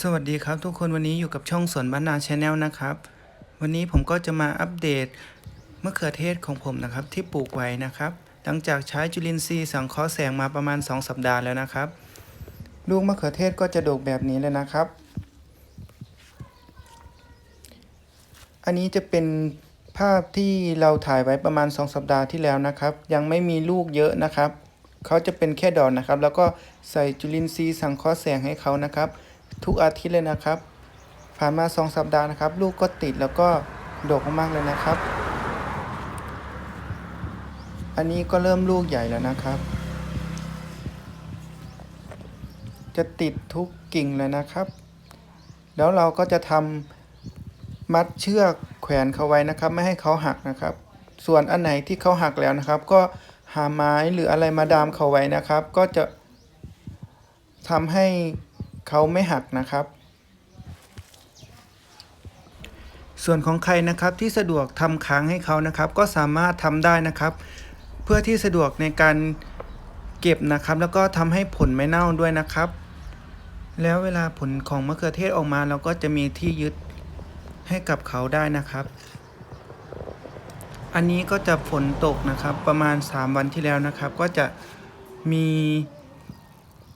สวัสดีครับทุกคนวันนี้อยู่กับช่องสวนบ้านนาชาแนลนะครับ วันนี้ผมก็จะมาอัปเดตมะเขือเทศของผมนะครับที่ปลูกไว้นะครับ หลังจากใช้จุลินทรีย์สังเคราะห์แสงมาประมาณ 2 สัปดาห์แล้วนะครับ ลูกมะเขือเทศก็จะดกแบบนี้เลยนะครับ อันนี้จะเป็นภาพที่เราถ่ายไว้ประมาณ 2 สัปดาห์ที่แล้วนะครับ ยังไม่มีลูกเยอะนะครับเขาจะเป็นแค่ดอกนะครับ แล้วก็ใส่จุลินทรีย์สังเคราะห์แสงให้เขานะครับ ทุกอาทิตย์เลยนะครับ ผ่านมา 2 สัปดาห์นะครับ ลูกก็ติดแล้วก็ดกมากๆเลยนะครับ อันนี้ก็เริ่มลูกใหญ่แล้วนะครับ จะติดทุกกิ่งเลยนะครับ แล้วเราก็จะทำมัดเชือกแขวนเขาไว้นะครับ ไม่ให้เขาหักนะครับ ส่วนอันไหนที่เขาหักแล้วนะครับ ก็หาไม้หรืออะไรมาดามเขาไว้นะครับ ก็จะทำให้ เขาไม่หักนะครับ ส่วนของใครนะครับที่สะดวกทำค้างให้เขานะครับ ก็สามารถทำได้นะครับ เพื่อที่สะดวกในการเก็บนะครับ แล้วก็ทำให้ผลไม่เน่าด้วยนะครับ แล้วเวลาผลของมะเขือเทศออกมาเราก็จะมีที่ยึดให้กับเขาได้นะครับ อันนี้ก็จะฝนตกนะครับประมาณ 3 วันที่แล้วนะครับ ก็จะมี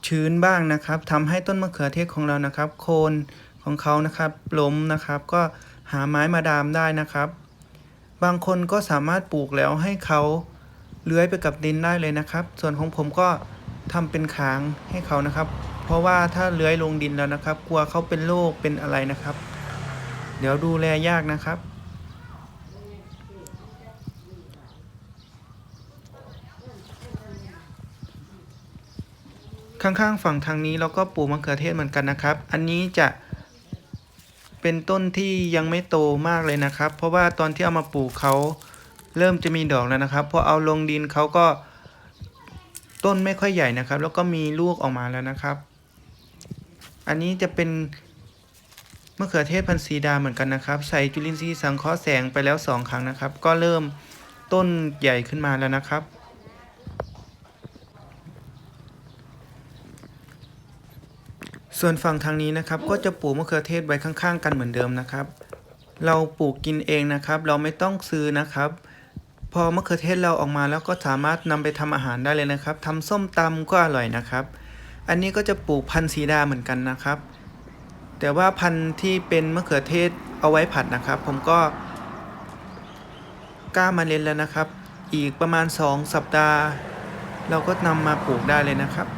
ชื้นบ้างนะครับทำให้ต้นมะเขือเทศของเรานะครับ โคนของเขานะครับล้มนะครับ ก็หาไม้มาดามได้นะครับ บางคนก็สามารถปลูกแล้วให้เขาเลื้อยไปกับดินได้เลยนะครับ ส่วนของผมก็ทำเป็นค้างให้เขานะครับ เพราะว่าถ้าเลื้อยลงดินแล้วนะครับ กลัวเขาเป็นโรคเป็นอะไรนะครับ เดี๋ยวดูแลยากนะครับ ข้างๆ ฝั่งทางนี้เราก็ปลูกมะเขือเทศเหมือนกันนะครับ อันนี้จะเป็นต้นที่ยังไม่โตมากเลยนะครับ เพราะว่าตอนที่เอามาปลูกเขาเริ่มจะมีดอกแล้วนะครับ พอเอาลงดินเขาก็ต้นไม่ค่อยใหญ่นะครับ แล้วก็มีลูกออกมาแล้วนะครับ อันนี้จะเป็นมะเขือเทศพันธุ์สีดาเหมือนกันนะครับ ใส่จุลินทรีย์สังเคราะห์แสงไปแล้วสองครั้งนะครับ ก็เริ่มต้นใหญ่ขึ้นมาแล้วนะครับ ส่วนฝั่งทางนี้นะครับก็จะปลูกมะเขือเทศไว้ข้างๆ กันเหมือนเดิมนะครับ เราปลูกกินเองนะครับ เราไม่ต้องซื้อนะครับ พอมะเขือเทศเราออกมาแล้วก็สามารถนำไปทำอาหารได้เลยนะครับทำส้มตำก็อร่อยนะครับ อันนี้ก็จะปลูกพันธุ์สีดาเหมือนกันนะครับ แต่ว่าพันธุ์ที่เป็นมะเขือเทศเอาไว้ผัดนะครับ ผมก็กล้ามาเล่นแล้วนะครับ อีกประมาณ 2 สัปดาห์ เราก็นำมาปลูกได้เลยนะครับ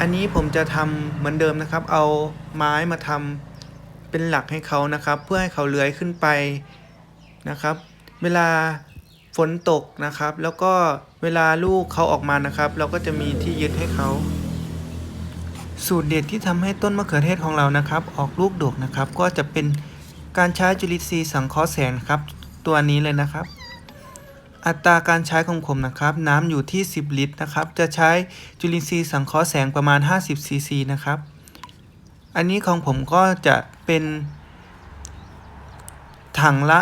อันนี้ผมจะทำเหมือนเดิมนะครับ เอาไม้มาทำเป็นหลักให้เขานะครับ เพื่อให้เขาเลื้อยขึ้นไปนะครับ เวลาฝนตกนะครับ แล้วก็เวลาลูกเขาออกมานะครับ เราก็จะมีที่ยึดให้เขาสูตรเด็ดที่ทำให้ต้นมะเขือเทศของเรานะครับ ออกลูกดกนะครับ ก็จะเป็นการใช้จุลินทรีย์สังเคราะห์แสงครับ ตัวนี้เลยนะครับ อัตราการใช้ของผมนะครับ น้ำอยู่ที่ 10 ลิตรนะครับ จะใช้จุลินทรีย์สังเคราะห์แสงประมาณ 50 ซีซีนะครับ อันนี้ของผมก็จะเป็น ถังละ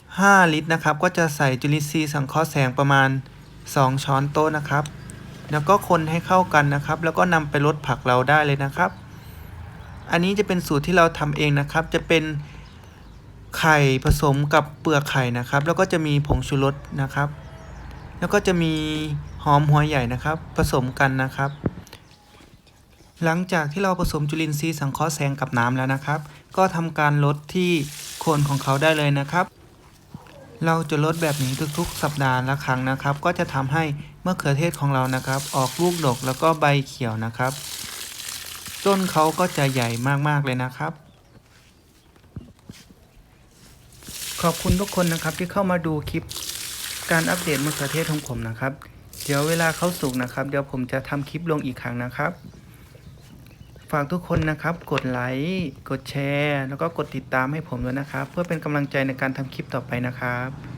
5 ลิตรนะครับ ก็จะใส่จุลินทรีย์สังเคราะห์แสงประมาณ 2 ช้อนโต๊ะนะครับ แล้วก็คนให้เข้ากันนะครับ แล้วก็นำไปลดผักเราได้เลยนะครับ อันนี้จะเป็นสูตรที่เราทำเองนะครับ จะเป็น ไข่ผสมกับเปลือกไข่นะครับ แล้วก็จะมีผงชูรสนะครับ แล้วก็จะมีหอมหัวใหญ่นะครับ ผสมกันนะครับ หลังจากที่เราผสมจุลินทรีย์สังเคราะห์แสงกับน้ำแล้วนะครับ ก็ทำการลดที่โคนของเขาได้เลยนะครับ เราจะลดแบบนี้ทุกๆ สัปดาห์ละครั้งนะครับ ก็จะทำให้มะเขือเทศของเรานะครับ ออกลูกดกแล้วก็ใบเขียวนะครับ ต้นเขาก็จะใหญ่มากๆเลยนะครับ ขอบคุณทุกคนนะครับที่เข้ามาดูคลิปการอัปเดตมะเขือเทศของผมนะครับ เดี๋ยวเวลาเขาสุกนะครับ เดี๋ยวผมจะทำคลิปลงอีกครั้งนะครับ ฝากทุกคนนะครับ กดไลค์กดแชร์ แล้วก็กดติดตามให้ผมด้วยนะครับ เพื่อเป็นกำลังใจในการทำคลิปต่อไปนะครับ